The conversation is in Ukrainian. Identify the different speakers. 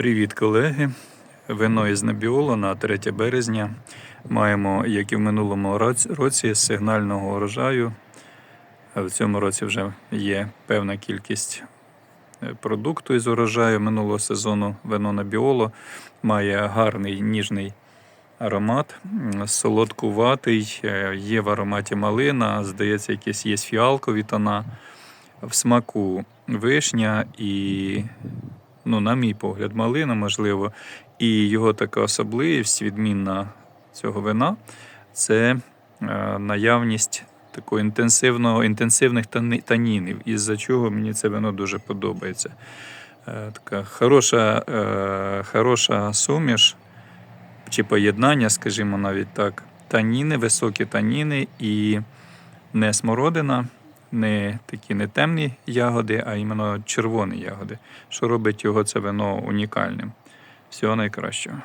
Speaker 1: Привіт, колеги! Вино із Небіоло на 3 березня. Маємо, як і в минулому році- сигнального урожаю. В цьому році вже є певна кількість е, продукту із урожаю минулого сезону. Вино Небіоло має гарний ніжний аромат, солодкуватий, е, є в ароматі малина, здається, якісь є фіалкові тона. В смаку вишня і ну, на мій погляд, малина, можливо, і його така особливість, відмінна цього вина, це е, наявність такого інтенсивного, інтенсивних танінів, із-за чого мені це вино дуже подобається. Е, така хороша, е, хороша суміш чи поєднання, скажімо навіть так, таніни, високі таніни і не смородина, не такі не темні ягоди, а іменно червоні ягоди, що робить його це вино унікальним. Всього найкращого.